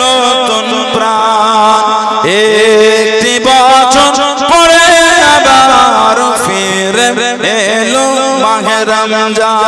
নতুন প্রাণ একটি বছর পরে আবার ফিরে এলো মাহে রমজান।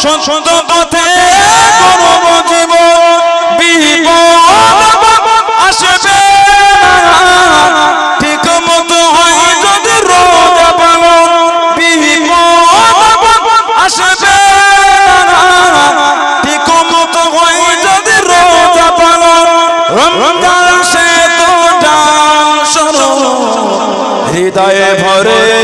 সন্ত পথে করম জীবন বিপদ আসবে ঠিক মতো হয় যদি রোজা পালন বিপদ আসবে ঠিক মতো হয় যদি রোজা পালন রমজান সে তো ডাল হৃদয়ে ভরে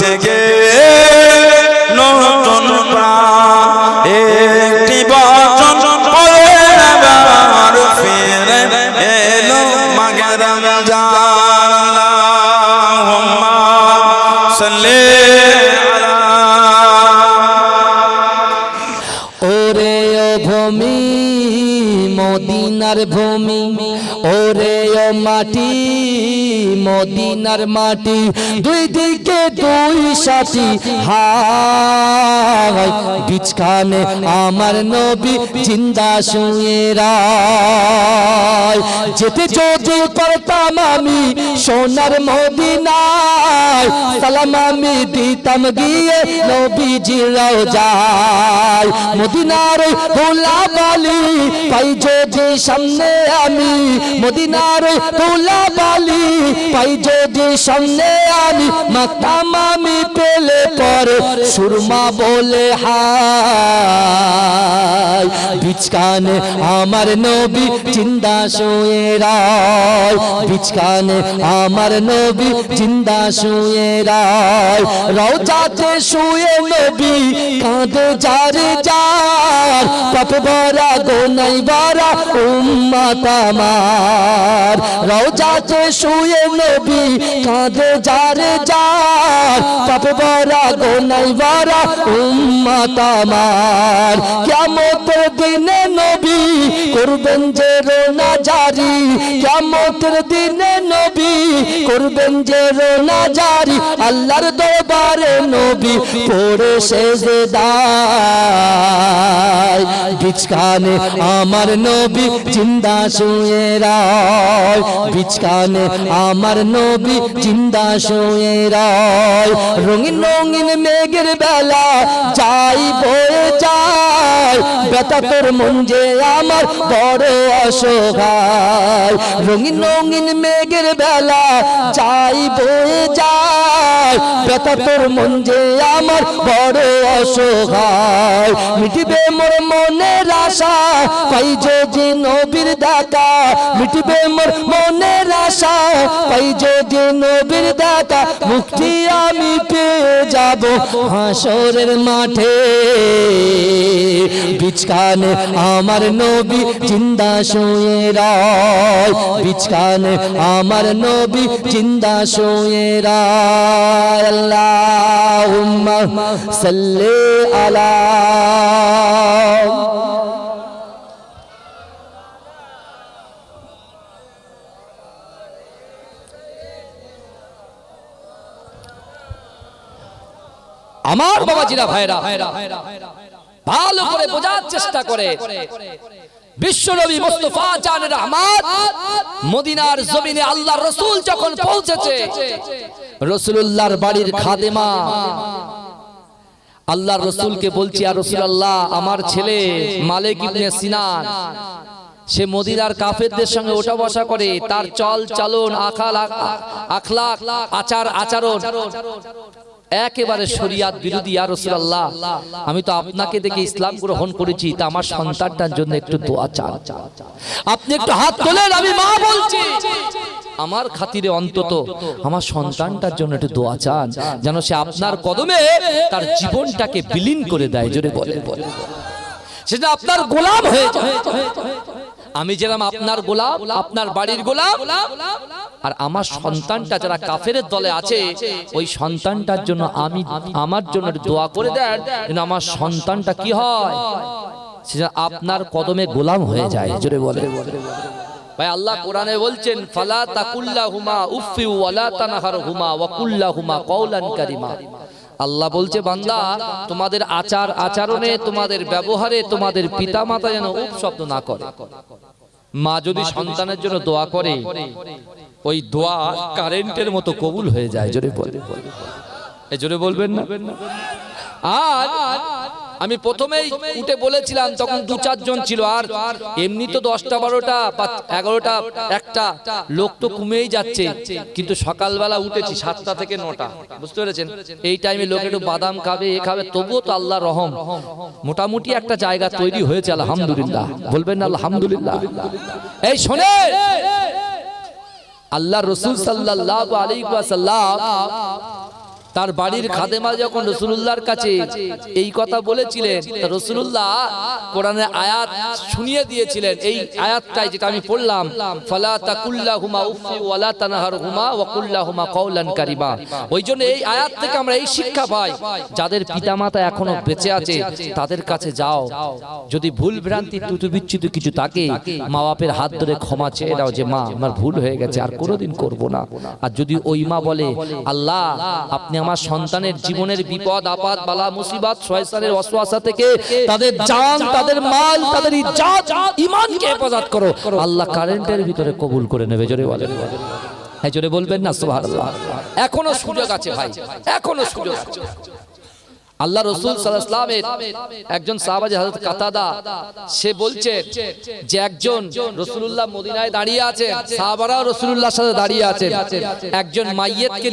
জেগে মদিনার ভূমি। ওরে ও মাটি, মদিনার মাটি, দুই দিকে দুই সাথী। হাই বিছখানে আমার নবী জিন্দা শুয়ে রায়। যেতে যদি করতাম আমি সোনার মদিনায়, সালাম আমি দিতাম গিয়ে নবীজিরাও যায় মদিনার ভোলা বালি পাই যদি সামনে আমি মদিনার ভোলা বালি পাই, যদি সামনে আমি মাতাম আমি পেলে পরে সুরমা বলে হাই বিচকানে আমার নবী জিন্দা শুয়ে রায়। বিচকানে আমার নবী জিন্দা শুয়ে রায়। রওজাতে শুয়ে নবী কাঁদে যারে যার। পাপ ভরা গোনাই ভরা উম্মত আমার। রওজাতে শুয়ে নবী, কাঁদে যারে যার। পাপ ভরা গোনাই ভরা উম্মত আমার। কিয়ামতের দিনে নবী করবেন যে রোনা জারি। কিয়ামতের দিনে নবী করবেন যে রোনা জারি। আল্লাহর আমার নবী পড়ে সেজদায় বিচকানে আমার নবী জিন্দা শুয়ে রায়। বিচকানে আমার নবী জিন্দা শুয়ে রঙিন রঙিন মেঘের বেলা যাই বয়ে যায়। বেতা তোর মন যে আমার বড় অসহায়। রঙিন রঙিন মেঘের বেলা যাই বয়ে যায়। বেতা তোর মন যে আমার বড় অসহায়। মিটিবে মোর মনের আশা, পাই যে যে নবীর দাতা। মিটিবে মোর মনের আশা, পাই যে যে নবীর দাতা। মুক্তি আমি পেয়ে যাব হাসরের মাঠে। বিচকানে আমার নবী জিন্দা শুয়ে রায়। বিচকানে আমার নবী জিন্দা শুয়ে রায়। আল্লাহুম্মা সাল্লি আলা আমার বাবাজিরা ভাইরা। ভালো করে বোঝার চেষ্টা করে। বিশ্বনবী মুস্তফা জানের রহমান মদিনার জমিনে আল্লাহ রসুল যখন পৌঁছেছে রসুলুল্লাহর বাড়ির খাদেমা। আল্লাহ রসুলকে বলছি আর রসুলাল্লাহ আমার ছেলে মালিক ইবনে সিনান। সে মদিনার কাফেরদের সঙ্গে ওঠা বসা করে তার চল চালন আখাল আখলাক আচার আচরণ। একেবারে শরিয়াত বিরোধী আর রসুল্লাহ আমি তো আপনাকে দেখে ইসলাম গ্রহণ করেছি তা আমার সন্তানটার জন্য একটু দোয়া চান। আপনি একটু হাত তোলেন আমি মা বলছি। আমার খাতিরে অন্তত আমার সন্তানটার জন্য একটু দোয়া চান। যেন সে আপনার কদমে তার জীবনটাকে বিলীন করে দেয় জোরে বলে বলে সেটা আপনার গোলাম হয়ে যায়। আমি যেরকম আপনার গোলাপ, আপনার বাড়ির গোলাপ, আর আমার সন্তানটা যারা কাফের দলে আছে, ওই সন্তানটার জন্য আমি আমার জন্য দোয়া করে দেন, যেন আমার সন্তানটা কি হয়? সেটা আপনার কদমে গোলাম হয়ে যায়, জোরে বলে। ভাই, আল্লাহ কোরআনে বলছেন, ফালা তাকুল্লা হুমা ওয়ালা তানাহার হুমা ওয়াকুল্লা হুমা কওলান কারিমা। আল্লাহ বলছে বান্দা তোমাদের আচার আচরণে তোমাদের ব্যবহারে তোমাদের পিতা মাতা যেন উপ শব্দ না করে। মা যদি সন্তানের জন্য দোয়া করে ওই দোয়া কারেন্টের মতো কবুল হয়ে যায়। জোরে বলে। এ জোরে বলবেন না? আর আমি প্রথমেই উঠে বলেছিলাম, তখন দু চারজন ছিল, আর এমনি তো দশটা, বারোটা এগারোটা, একটা লোক তো কমেই যাচ্ছে। কিন্তু সকালবেলা উঠেছি সাতটা থেকে নটা, বুঝতে পেরেছেন? এই টাইমে লোক একটু বাদাম খাবে, এ খাবে, তবুও তো আল্লাহ রহম। মোটামুটি একটা জায়গা তৈরি হয়েছে, আলহামদুলিল্লাহ। বলবেন না, আলহামদুলিল্লাহ। এই শোনে আল্লাহ রসুল সাল্লাহ আলী সাল্লাম তার বাড়ির খাদেমা যখন রসুল্লাহর কাছে এই কথা বলেছিলেন রসুল্লাহ কোরআনের আয়াত শুনিয়ে দিয়েছিলেন। এই আয়াতটাই যেটা আমি পড়লাম ফালা তাকুল্লা হুমা উফি ওয়ালা তানাহার হুমা ওয়াকুল্লা হুমা কওলান কারিমা। ওই জন্য এই আয়াত থেকে আমরা এই শিক্ষা পাই যাদের পিতামাতা এখনও বেঁচে আছে তাদের কাছে যাও। যদি ভুল ভ্রান্তি তুতু বিচ্ছুত কিছু থাকে মা বাপের হাত ধরে ক্ষমা চেয়ে দাও যে মা আমার ভুল হয়ে গেছে আর কোনোদিন করব না। আর যদি ওই মা বলে আল্লাহ আপনি আমার সন্তানের জীবনের বিপদ আপদ বালা মুসিবত শয়তানের ওয়াসওয়াসা থেকে তাদের জান তাদের মাল তাদের ইজ্জত ঈমানকে হেফাজত করো। আল্লাহ কারেন্টের ভিতরে কবুল করে নেবে জোরে বলেন। হ্যাঁ জোরে বলবেন না সুবহানাল্লাহ। এখনও সুযোগ আছে ভাই। এখনও সুযোগ আছে। আল্লাহ রসুল সাল্লামের একজন সাহাবাজি হযরত কাতাদা সে বলছে যে একজন রসুলুল্লাহ মদিনায় দাঁড়িয়ে আছে সাহাবারাও রসুলুল্লাহর সাথে দাঁড়িয়ে আছে একজন মাইয়েতকে